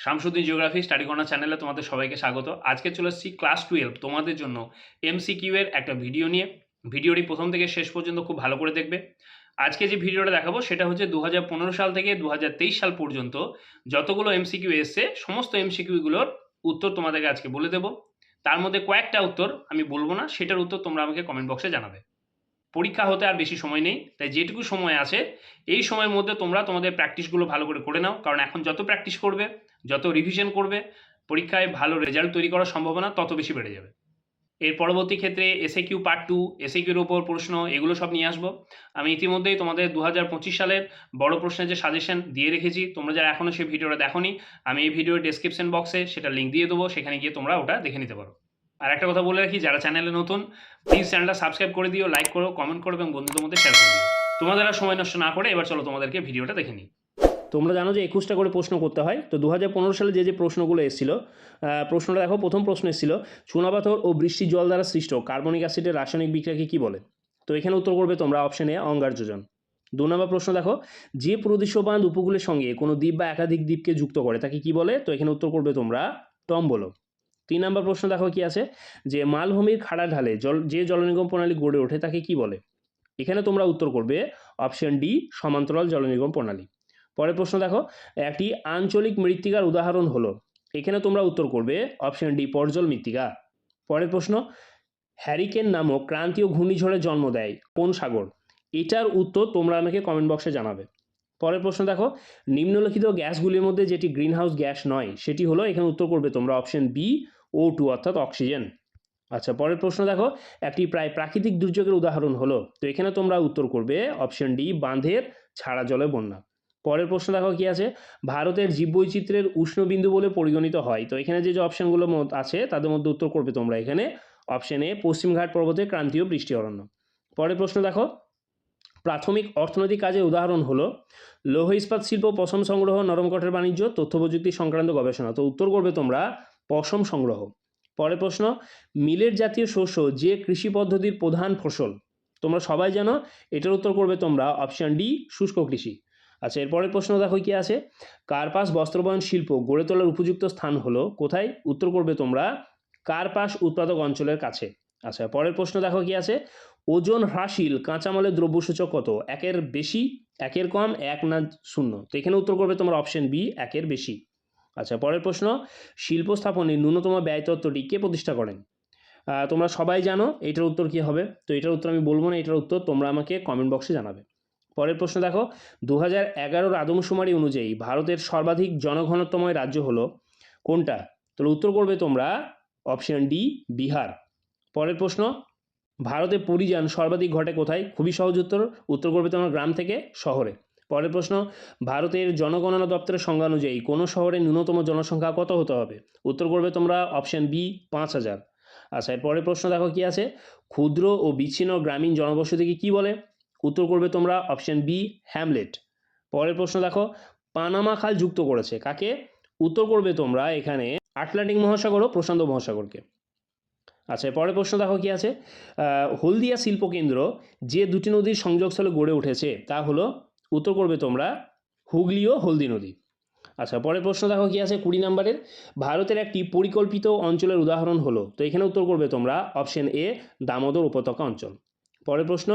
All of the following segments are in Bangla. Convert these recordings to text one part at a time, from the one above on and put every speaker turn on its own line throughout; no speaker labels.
শামসুদ্দিন জিওগ্রাফি স্টাডি কর্নার চ্যানেলে তোমাদের সবাইকে স্বাগত। আজকে চলে এসেছি ক্লাস টুয়েলভ তোমাদের জন্য এমসিকিউ এর একটা ভিডিও নিয়ে। ভিডিওটি প্রথম থেকে শেষ পর্যন্ত খুব ভালো করে দেখবে। আজকে যে ভিডিওটা দেখাবো সেটা হচ্ছে দু হাজার পনেরো সাল থেকে দু হাজার তেইশ সাল পর্যন্ত যতগুলো এমসিকিউ এসছে, সমস্ত এমসিকিউগুলোর উত্তর তোমাদেরকে আজকে বলে দেবো। তার মধ্যে কয়েকটা উত্তর আমি বলব না, সেটার উত্তর তোমরা আমাকে কমেন্ট বক্সে জানাবে। পরীক্ষা হতে আর বেশি সময় নেই, তাই যেটুকু সময় আছে, এই সময়ের মধ্যে তোমরা তোমাদের প্র্যাকটিসগুলো ভালো করে করে নাও। কারণ এখন যত প্র্যাকটিস করবে যত রিভিশন করবে, পরীক্ষায় ভালো রেজাল্ট তৈরি করার সম্ভাবনা তত বেশি বেড়ে যাবে। এর পরবর্তী ক্ষেত্রে S A Q part two SA কিউর ওপর প্রশ্ন, এগুলো সব নিয়ে আসব। আমি ইতিমধ্যেই তোমাদের দু হাজার পঁচিশ সালের বড় প্রশ্নের যে সাজেশন দিয়ে রেখেছি, তোমরা যারা এখনও সেই ভিডিওটা দেখোনি, আমি এই ভিডিওর ডেসক্রিপশন বক্সে সেটা লিঙ্ক দিয়ে দেবো, সেখানে গিয়ে তোমরা ওটা দেখে নিতে পারো। আর একটা কথা বলে রাখি, যারা চ্যানেলে নতুন প্লিজ চ্যানেলটা সাবস্ক্রাইব করে দিও লাইক করো কমেন্ট করো এবং বন্ধুদের মধ্যে শেয়ার করে দিও। তোমাদের আর সময় নষ্ট না করে, এবার চলো তোমাদেরকে ভিডিওটা দেখে নিই। তোমরা জানো যে একুশটা করে প্রশ্ন করতে হয়। তো দু হাজার পনেরো সালে যে যে প্রশ্নগুলো এসেছিল প্রশ্নটা দেখো, প্রথম প্রশ্ন এসেছিল চুনাপাথর ও বৃষ্টির জল দ্বারা সৃষ্ট কার্বনিক অ্যাসিডের রাসায়নিক বিক্রিয়াকে কী বলে? তো এখানে উত্তর করবে তোমরা অপশন এ অঙ্গারযোজন দু নম্বর প্রশ্ন দেখো, যে প্রদেশ বাঁধ উপকূলের সঙ্গে কোনো দ্বীপ বা একাধিক দ্বীপকে যুক্ত করে, তাকে কি বলে? তো এখানে উত্তর করবে তোমরা টম বলো তিন নম্বর প্রশ্ন দেখো কি আছে, যে মালভূমির খাড়া ঢালে জল, যে জলনিগম প্রণালী গড়ে ওঠে, তাকে কি বলে? এখানে তোমরা উত্তর করবে অপশন ডি সমান্তরাল জলনিগম প্রণালী। পরের প্রশ্ন দেখো, একটি আঞ্চলিক মৃত্তিকার উদাহরণ হলো। এখানে তোমরা উত্তর করবে অপশন ডি পর্জল মৃত্তিকা। পরের প্রশ্ন হ্যারিকেন নামক ক্রান্তীয় ঘূর্ণিঝড়ে জন্ম দেয় কোন সাগর? এটার উত্তর তোমরা আমাকে কমেন্ট বক্সে জানাবে। পরের প্রশ্ন দেখো, নিম্নলিখিত গ্যাসগুলির মধ্যে যেটি গ্রিনহাউস গ্যাস নয়, সেটি হলো এখানে উত্তর করবে তোমরা অপশন বি ও টু অর্থাৎ অক্সিজেন আচ্ছা পরের প্রশ্ন দেখো, একটি প্রায় প্রাকৃতিক দুর্যোগের উদাহরণ হলো। তো এখানে তোমরা উত্তর করবে অপশন ডি বাঁধের ছাড়া জলে বন্যা। পরের প্রশ্ন দেখো কি আছে? ভারতের জীববৈচিত্র্যের উষ্ণবিন্দু বলে পরিগণিত হয়। তো এখানে যে যে অপশনগুলো আছে, তাদের মধ্যে উত্তর করবে তোমরা এখানে। অপশন এ পশ্চিমঘাট পর্বতের ক্রান্তীয় বৃষ্টি অরণ্য। পরের প্রশ্ন দেখো। প্রাথমিক অর্থনৈতিক কাজের উদাহরণ হলো, লৌহ ইস্পাত শিল্প, পশম সংগ্রহ, নরম কাঠের বাণিজ্য, তথ্য প্রযুক্তি সংক্রান্ত গবেষণা। তো উত্তর করবে তোমরা, পশম সংগ্রহ। পরের প্রশ্ন মিলেট জাতীয় শস্য যে কৃষি পদ্ধতির প্রধান ফসল, তোমরা সবাই জানো, এটার উত্তর করবে তোমরা অপশন ডি শুষ্ক কৃষি। আচ্ছা এরপরের প্রশ্ন দেখো কি আছে? কার্পাস বস্ত্রবয়ন শিল্প গড়ে তোলার উপযুক্ত স্থান হলো কোথায়? উত্তর করবে তোমরা কার্পাস উৎপাদক অঞ্চলের কাছে। আচ্ছা পরের প্রশ্ন দেখো কি আছে? ওজন হ্রাসিল কাঁচামালের দ্রব্যসূচক কত? একের বেশি, একের কম, এক না শূন্য? তো এখানে উত্তর করবে তোমরা অপশন বি একের বেশি। আচ্ছা পরের প্রশ্ন, শিল্প স্থাপনে ন্যূনতম ব্যয় তত্ত্বটি কে প্রতিষ্ঠা করেন? তোমরা সবাই জানো, এটার উত্তর কি হবে? তো এটার উত্তর আমি বলব না, এটার উত্তর তোমরা আমাকে কমেন্ট বক্সে জানাবে। পরের প্রশ্ন দেখো দু হাজার এগারোর আদমশুমারি অনুযায়ী ভারতের সর্বাধিক জনঘনত্বময় রাজ্য হলো কোনটা? তাহলে উত্তর করবে তোমরা অপশন ডি বিহার। পরের প্রশ্ন, ভারতে পরিযান সর্বাধিক ঘটে কোথায়? খুবই সহজ উত্তর উত্তর করবে তোমার গ্রাম থেকে শহরে। পরের প্রশ্ন, ভারতের জনগণনা দপ্তরের সংজ্ঞা অনুযায়ী কোনো শহরে ন্যূনতম জনসংখ্যা কত হতে হবে? উত্তর করবে তোমরা অপশন বি পাঁচ হাজার। আচ্ছা এর পরের প্রশ্ন দেখো কি আছে? ক্ষুদ্র ও বিচ্ছিন্ন গ্রামীণ জনবসতিকে কি বলে? উত্তর করবে তোমরা অপশন বি হ্যামলেট পরের প্রশ্ন দেখো, পানামা খাল যুক্ত করেছে, কাকে? উত্তর করবে তোমরা এখানে আটলান্টিক মহাসাগর ও প্রশান্ত মহাসাগরকে। আচ্ছা পরের প্রশ্ন দেখো কি আছে? হলদিয়া শিল্পকেন্দ্র যে দুটি নদীর সংযোগস্থলে গড়ে উঠেছে, তা হলো, উত্তর করবে তোমরা, হুগলি ও হলদি নদী। আচ্ছা পরের প্রশ্ন দেখো কি আছে কুড়ি নম্বরের? ভারতের একটি পরিকল্পিত অঞ্চলের উদাহরণ হলো, তো এখানে উত্তর করবে তোমরা অপশন এ দামোদর উপত্যকা অঞ্চল। পরের প্রশ্ন,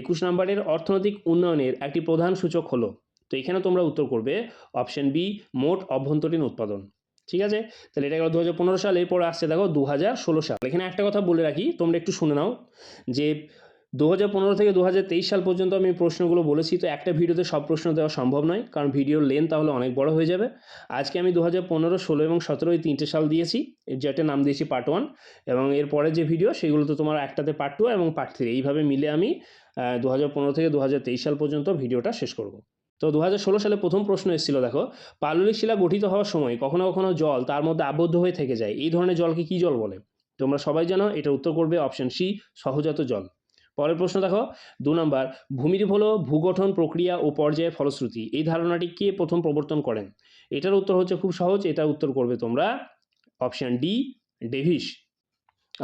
একুশ নম্বরের অর্থনৈতিক উন্নয়নের একটি প্রধান সূচক হলো। তো এখানে তোমরা উত্তর করবে অপশন বি, মোট অভ্যন্তরীণ উৎপাদন। ঠিক আছে? তাহলে এটা গেল দু হাজার পনেরো সাল, এরপর আসছে দেখো দু হাজার ষোলো সাল। এখানে একটা কথা বলে রাখি, তোমরা একটু শুনে নাও যে দু হাজার পনেরো থেকে দু হাজার তেইশ সাল পর্যন্ত আমি প্রশ্নগুলো বলেছি, তো একটা ভিডিওতে সব প্রশ্ন দেওয়া সম্ভব নয়, কারণ ভিডিওর লেন্থ তাহলে অনেক বড় হয়ে যাবে। আজকে আমি দু হাজার পনেরো, ষোলো এবং সতেরো এই তিনটে সাল দিয়েছি যেটা নাম দিয়েছি পার্ট ওয়ান এবং এর পরে যে ভিডিও সেগুলো তো তোমার একটাতে পার্ট টু এবং পার্ট থ্রি এইভাবে মিলে আমি দু হাজার পনেরো থেকে দু হাজার তেইশ সাল পর্যন্ত ভিডিওটা শেষ করব। তো দু হাজার ষোলো সালে প্রথম প্রশ্ন এসেছিল, দেখো, পাললিক শিলা গঠিত হওয়ার সময় কখনো কখনো জল তার মধ্যে আবদ্ধ হয়ে থেকে যায়, এই ধরনের জলকে কী জল বলে? তোমরা সবাই জানো, এটা উত্তর করবে অপশন সি সহজাত জল। পরের প্রশ্ন দেখো, দু নম্বর, ভূমিরূপ হলো ভূগঠন প্রক্রিয়া ও পর্যায়ের ফলশ্রুতি। এই ধারণাটি কে প্রথম প্রবর্তন করেন? এটার উত্তর হচ্ছে খুব সহজ এটার উত্তর করবে তোমরা অপশন ডি ডেভিস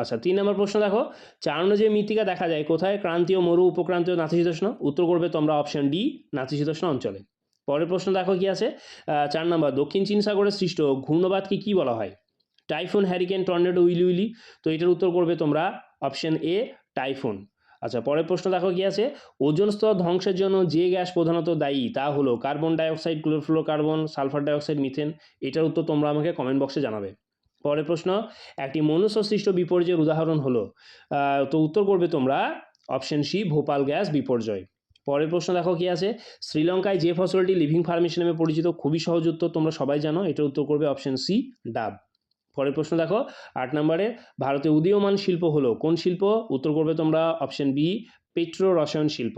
আচ্ছা তিন নম্বর প্রশ্ন দেখো চারণে যে মৃত্তিকা দেখা যায় কোথায়? ক্রান্তীয়, মরু, উপক্রান্তীয়, নাতিশীতোষ্ণ। উত্তর করবে তোমরা অপশন ডি নাতিশীতোষ্ণ অঞ্চলে। পরের প্রশ্ন দেখো কি আছে? চার নম্বর, দক্ষিণ চীন সাগরে সৃষ্ট ঘূর্ণবাদকে কি বলা হয়? Typhoon hurricane tornado, willy willy. তো এটার উত্তর করবে তোমরা অপশন এ টাইফুন। আচ্ছা পরের প্রশ্ন দেখো কি আছে? ওজন স্তর ধ্বংসের জন্য যে গ্যাস প্রধানত দায়ী, তা হলো carbon dioxide, chlorofluorocarbon sulphur dioxide methane. এটার উত্তর তোমরা আমাকে কমেন্ট বক্সে জানাবে। পরের প্রশ্ন, একটি মনুষ্য সৃষ্ট বিপর্যয়ের উদাহরণ হলো তো উত্তর করবে তোমরা অপশন সি ভোপাল গ্যাস বিপর্যয়। পরের প্রশ্ন দেখো কি আছে? শ্রীলঙ্কায় যে ফসলটি লিভিং ফার্মেশন নামে পরিচিত, খুবই সহজ উত্তর তোমরা সবাই জানো, এটার উত্তর করবে অপশন সি ডাব। পরের প্রশ্ন দেখো, আট নম্বরে, ভারতে উদীয়মান শিল্প হলো কোন শিল্প? উত্তর করবে তোমরা অপশন বি পেট্রো রসায়ন শিল্প।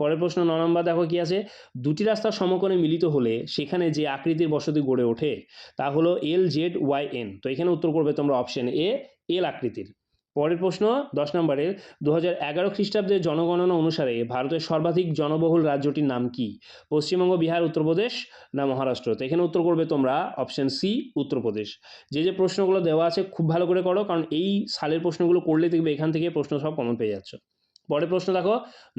পরের প্রশ্ন ন নম্বর দেখো কি আছে? দুটি রাস্তার সমকোণে মিলিত হলে সেখানে যে আকৃতির বসতি গড়ে ওঠে, তা হলো এল জেড ওয়াই এন তো এখানে উত্তর করবে তোমরা অপশন এ এল আকৃতির। পরের প্রশ্ন, দশ নম্বরের দু হাজার এগারো খ্রিস্টাব্দের জনগণনা অনুসারে ভারতের সর্বাধিক জনবহুল রাজ্যটির নাম কি? পশ্চিমবঙ্গ, বিহার, উত্তরপ্রদেশ না মহারাষ্ট্র? তো এখানে উত্তর করবে তোমরা অপশন সি উত্তরপ্রদেশ। যে যে প্রশ্নগুলো দেওয়া আছে খুব ভালো করে করো, কারণ এই সালের প্রশ্নগুলো করলে দেখবে এখান থেকে প্রশ্ন সব কমন পেয়ে যাচ্ছ। পরের প্রশ্ন দেখো,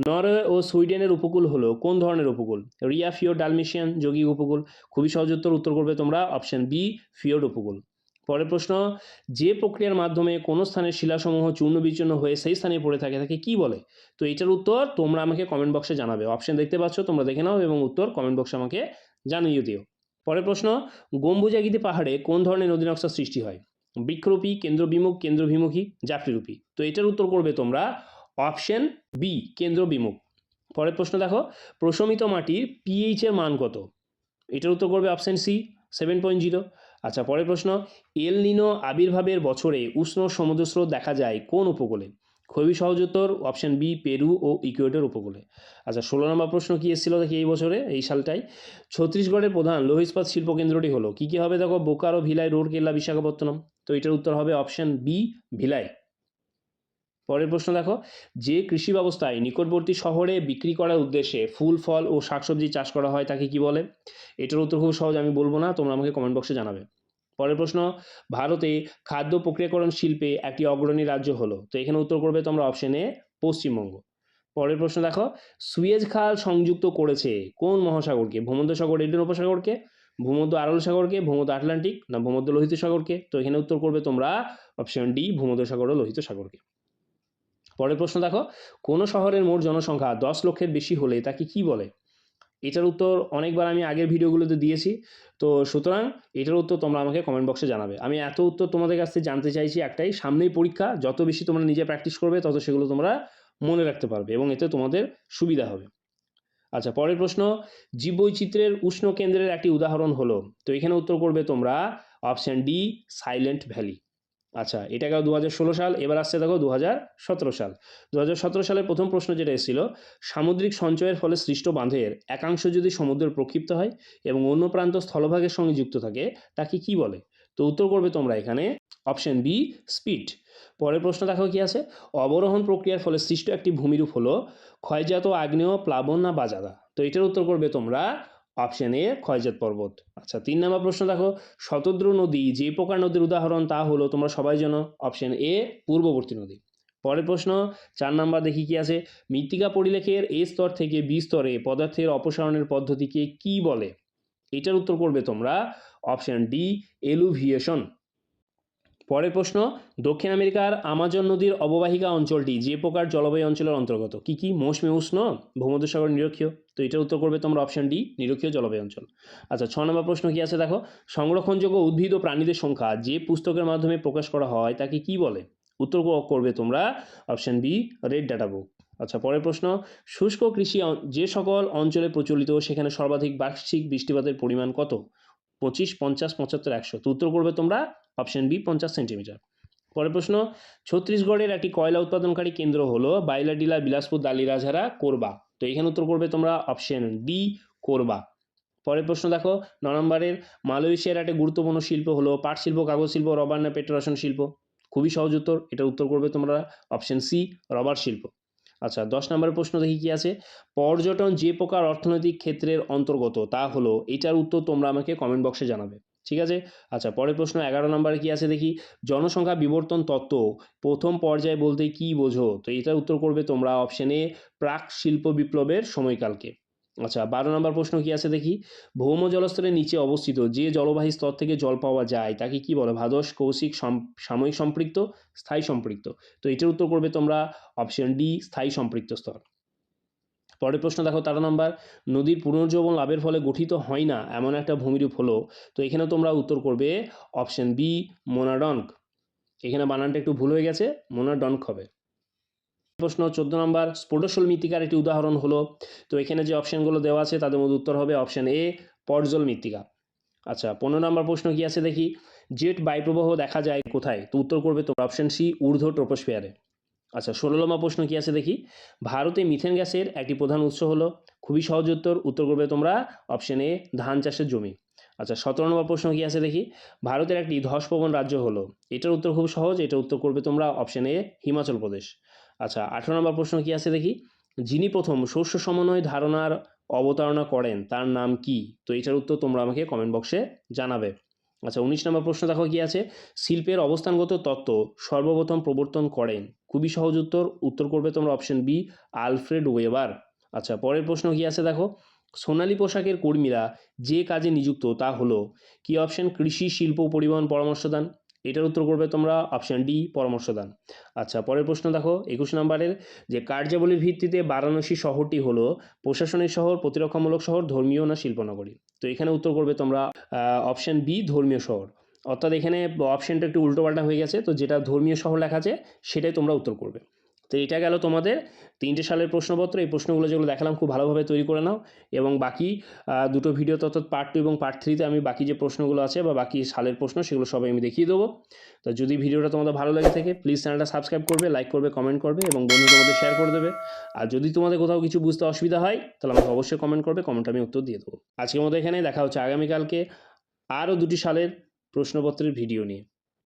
নরওয়ে ও সুইডেনের উপকূল হলো কোন ধরনের উপকূল? রিয়া, ফিওর, ডালমিশিয়ান যৌগিক উপকূল। খুবই সহজ উত্তর উত্তর করবে তোমরা অপশন বি ফিওর উপকূল। পরের প্রশ্ন, যে প্রক্রিয়ার মাধ্যমে কোনো স্থানের শিলাসমূহ চূর্ণ বিচূর্ণ হয়ে সেই স্থানে পড়ে থাকে, তাকে কি বলে? তো এটার উত্তর তোমরা আমাকে কমেন্ট বক্সে জানাবে। অপশন দেখতে পাচ্ছ, তোমরা দেখে নাও এবং উত্তর কমেন্ট বক্সে আমাকে জানিয়ে দিও। পরের প্রশ্ন, গম্বুজাগিরি পাহাড়ে কোন ধরনের নদী নকশা সৃষ্টি হয়? বৃক্ষরূপী, কেন্দ্রবিমুখ, কেন্দ্রভিমুখী জাফরিরূপী তো এটার উত্তর করবে তোমরা অপশন বি কেন্দ্রবিমুখ। পরের প্রশ্ন দেখো, প্রশমিত মাটির পিএইচ এর মান কত? এটার উত্তর করবে option C seven point zero আচ্ছা পরের প্রশ্ন। এল নিনো আবির্ভাবের বছরে উষ্ণ সমুদ্রস্রোত দেখা যায় কোন উপকূলে? খুবই সহজ উত্তর অপশন বি পেরু ও ইকুয়েটর উপকূলে। আচ্ছা ষোলো নম্বর প্রশ্ন কি এসেছিল দেখি এই বছরে, এই সালটাই ছত্তিশগড়ের প্রধান লৌহ ইস্পাত শিল্প কেন্দ্রটি হলো, কী কী হবে? দেখো, বোকারো, ভিলাই রোডকেল্লা বিশাখাপত্তনম। তো এটার উত্তর হবে অপশান বি ভিলাই। পরের প্রশ্ন দেখো, যে কৃষি ব্যবস্থায় নিকটবর্তী শহরে বিক্রি করার উদ্দেশ্যে ফুল, ফল ও শাকসবজি চাষ করা হয়, তাকে কি বলে? এটার উত্তর খুব সহজ, আমি বলব না, তোমরা আমাকে কমেন্ট বক্সে জানাবে। পরের প্রশ্ন, ভারতে খাদ্য প্রক্রিয়াকরণ শিল্পে একটি অগ্রণী রাজ্য হলো। তো এখানে উত্তর করবে তোমরা অপশনে পশ্চিমবঙ্গ। পরের প্রশ্ন দেখো, সুয়েজ খাল সংযুক্ত করেছে কোন মহাসাগরকে? ভূমধ্যসাগর ইন্ডিয়ান উপসাগরকে? ভূমধ্য আরল সাগরকে? ভূমধ্য আটলান্টিক? না, ভূমধ্য লোহিত সাগরকে? তো এখানে উত্তর করবে তোমরা অপশন ডি ভূমধ্য সাগর ও লোহিত সাগরকে। পরের প্রশ্ন দেখো, কোনো শহরের মোট জনসংখ্যা দশ লক্ষের বেশি হলে তাকে কি বলে? এটার উত্তর অনেকবার আমি আগের ভিডিওগুলোতে দিয়েছি। তো সুতরাং এটার উত্তর তোমরা আমাকে কমেন্ট বক্সে জানাবে। আমি এত উত্তর তোমাদের কাছ থেকে জানতে চাইছি একটাই, সামনেই পরীক্ষা, যত বেশি তোমরা নিজে প্র্যাকটিস করবে, তত সেগুলো তোমরা মনে রাখতে পারবে এবং এতে তোমাদের সুবিধা হবে। আচ্ছা পরের প্রশ্ন, জীববৈচিত্র্যের উষ্ণ কেন্দ্রের একটি উদাহরণ হলো। তো এখানে উত্তর করবে তোমরা অপশন ডি সাইলেন্ট ভ্যালি আচ্ছা এটা গেল দু হাজার ষোলো সাল, এবার আসছে দেখো দু হাজার সতেরো সাল। দু হাজার সতেরো সালের প্রথম প্রশ্ন যেটা এসেছিল, সামুদ্রিক সঞ্চয়ের ফলে সৃষ্ট বাঁধের একাংশ যদি সমুদ্রের প্রক্ষিপ্ত হয় এবং অন্য প্রান্ত স্থলভাগের সঙ্গে যুক্ত থাকে, তাকে কি বলে? তো উত্তর করবে তোমরা এখানে অপশন বি, স্পিড। পরের প্রশ্ন দেখো কি আছে? অবরোহণ প্রক্রিয়ার ফলে সৃষ্ট একটি ভূমিরূপ হলো ক্ষয়জাত আগ্নেয় প্লাবন না বাজাদা। তো এটার উত্তর করবে তোমরা অপশন এ ক্ষয়জাত পর্বত। আচ্ছা তিন নম্বর প্রশ্ন দেখো। শতদ্র নদী, যে প্রকার নদীর উদাহরণ, তা হলো তোমরা সবাই জানো অপশন এ পূর্ববর্তী নদী। পরের প্রশ্ন, চার নাম্বার দেখি কি আছে? মৃত্তিকা পরিলেখের এ স্তর থেকে বি স্তরে পদার্থের অপসারণের পদ্ধতিকে কি বলে? এটার উত্তর করবে তোমরা অপশন ডি এলুভিয়েশন পরের প্রশ্ন, দক্ষিণ আমেরিকার আমাজন নদীর অববাহিকা অঞ্চলটি যে প্রকার জলবায়ু অঞ্চলের অন্তর্গত? কি কি? মৌসুমী উষ্ণ, ভূমধ্যসাগর নিরক্ষীয়? তো এটার উত্তর করবে তোমরা অপশন ডি নিরক্ষীয় জলবায়ু অঞ্চল। আচ্ছা ছ নম্বর প্রশ্ন কি আছে দেখো? সংরক্ষণযোগ্য উদ্ভিদ ও প্রাণীদের সংখ্যা যে পুস্তকের মাধ্যমে প্রকাশ করা হয় তাকে কি বলে? উত্তর করবে তোমরা option B red data book আচ্ছা পরের প্রশ্ন, শুষ্ক কৃষি যে সকল অঞ্চলে প্রচলিত, সেখানে সর্বাধিক বার্ষিক বৃষ্টিপাতের পরিমাণ কত? পঁচিশ, পঞ্চাশ, পঁচাত্তর, একশো। তো উত্তর করবে তোমরা অপশন বি পঞ্চাশ সেন্টিমিটার পরের প্রশ্ন, ছত্তিশগড়ের একটি কয়লা উৎপাদনকারী কেন্দ্র হলো বাইলাডিলা, বিলাসপুর দালিরাঝারা কোরবা। তো এখানে উত্তর করবে তোমরা অপশন ডি কোরবা। পরের প্রশ্ন দেখো, ন নম্বরের মালয়েশিয়ার একটি গুরুত্বপূর্ণ শিল্প হলো পাট শিল্প কাগজ শিল্প রবার না পেট্রোরসায়ন শিল্প? খুবই সহজ উত্তর এটার উত্তর করবে তোমরা অপশন সি রবার শিল্প। আচ্ছা দশ নম্বরের প্রশ্ন দেখি কি আছে? পর্যটন যে প্রকার অর্থনৈতিক ক্ষেত্রের অন্তর্গত, তা হলো, এটার উত্তর তোমরা আমাকে কমেন্ট বক্সে জানাবে। ঠিক আছে? আচ্ছা পরের প্রশ্ন, এগারো নম্বরে কি আছে দেখি? জনসংখ্যা বিবর্তন তত্ত্ব, প্রথম পর্যায়ে বলতে কি বোঝো? তো এটার উত্তর করবে তোমরা অপশন এ প্রাক শিল্প বিপ্লবের সময়কালকে।
আচ্ছা বারো নম্বর প্রশ্ন কি আছে দেখি? ভৌম জলস্তরের নিচে অবস্থিত যে জলবাহী স্তর থেকে জল পাওয়া যায়, তাকে কি বলে? ভাদস কৌশিক, সম- সাময়িক সম্পৃক্ত, স্থায়ী সম্পৃক্ত। তো এটার উত্তর করবে তোমরা অপশন ডি স্থায়ী সম্পৃক্ত স্তর। পরের প্রশ্ন দেখো, তেরো নম্বর, নদীর পুনর্জীবন লাভের ফলে গঠিত হয় না, এমন একটা ভূমিরূপ হলো। তো এখানে তোমরা উত্তর করবে অপশন বি মোনাডনক এখানে বানানটা একটু ভুল হয়ে গেছে মোনাডনক হবে। প্রশ্ন চোদ্দ নম্বর স্ফোটশল মৃত্তিকার একটি উদাহরণ হলো। তো এখানে যে অপশানগুলো দেওয়া আছে, তাদের মধ্যে উত্তর হবে অপশান এ পর্জল মৃত্তিকা। আচ্ছা পনেরো নম্বর প্রশ্ন কি আছে দেখি? জেট বায়ুপ্রবাহ দেখা যায় কোথায়? তো উত্তর করবে তো অপশান সি ঊর্ধ্ব ট্রোপোস্ফিয়ারে আচ্ছা ষোলো নম্বর প্রশ্ন কি আছে দেখি? ভারতে মিথেন গ্যাসের একটি প্রধান উৎস হলো, খুবই সহজ উত্তর উত্তর করবে তোমরা অপশান এ ধান চাষের জমি। আচ্ছা সতেরো নম্বর প্রশ্ন কি আছে দেখি? ভারতের একটি ধসপ্রবণ রাজ্য হলো, এটার উত্তর খুব সহজ, এটা উত্তর করবে তোমরা অপশান এ হিমাচল প্রদেশ। আচ্ছা আঠেরো নম্বর প্রশ্ন কি আছে দেখি? যিনি প্রথম শস্য সমন্বয় ধারণার অবতারণা করেন, তার নাম কি? তো এটার উত্তর তোমরা আমাকে কমেন্ট বক্সে জানাবে। আচ্ছা উনিশ নম্বর প্রশ্ন দেখো কি আছে? শিল্পের অবস্থানগত তত্ত্ব সর্বপ্রথম প্রবর্তন করেন খুবই সহজ উত্তর। উত্তর করবে তোমরা অপশন বি আলফ্রেড ওয়েবার। আচ্ছা পরের প্রশ্ন কি আছে দেখো? সোনালী পোশাকের কর্মীরা যে কাজে নিযুক্ত তা হলো, কি অপশন কৃষি, শিল্প, পরিবহন, পরামর্শদান। এটার উত্তর করবে তোমরা অপশন ডি পরামর্শদান। আচ্ছা পরের প্রশ্ন দেখো, একুশ নম্বরের, যে কার্যাবলীর ভিত্তিতে বারাণসী শহরটি হলো প্রশাসনিক শহর, প্রতিরক্ষামূলক শহর, ধর্মীয় না শিল্পনগরী? তো এখানে উত্তর করবে তোমরা অপশন বি ধর্মীয় শহর। অর্থাৎ এখানে অপশনটা একটু উল্টোপাল্টা হয়ে গেছে, তো যেটা ধর্মীয় শহর লেখা আছে, সেটাই তোমরা উত্তর করবে। তো এটা গেল তোমাদের তিনটে সালের প্রশ্নপত্র, এই প্রশ্নগুলো যেগুলো দেখালাম খুব ভালোভাবে তৈরি করে নাও এবং বাকি দুটো ভিডিও অর্থাৎ পার্ট টু এবং পার্ট থ্রিতে আমি বাকি যে প্রশ্নগুলো আছে বা বাকি সালের প্রশ্ন, সেগুলো সবাই আমি দেখিয়ে দেবো। তো যদি ভিডিওটা তোমাদের ভালো লাগে থাকে প্লিজ চ্যানেলটা সাবস্ক্রাইব করবে লাইক করবে কমেন্ট করবে এবং বন্ধু তোমাদের শেয়ার করে দেবে। আর যদি তোমাদের কোথাও কিছু বুঝতে অসুবিধা হয়, তাহলে আমাকে অবশ্যই কমেন্ট করবে কমেন্ট আমি উত্তর দিয়ে দেবো। আজকের মতো এখানে দেখা হচ্ছে আগামীকালকে আরও দুটি সালের প্রশ্নপত্রের ভিডিও নিয়ে।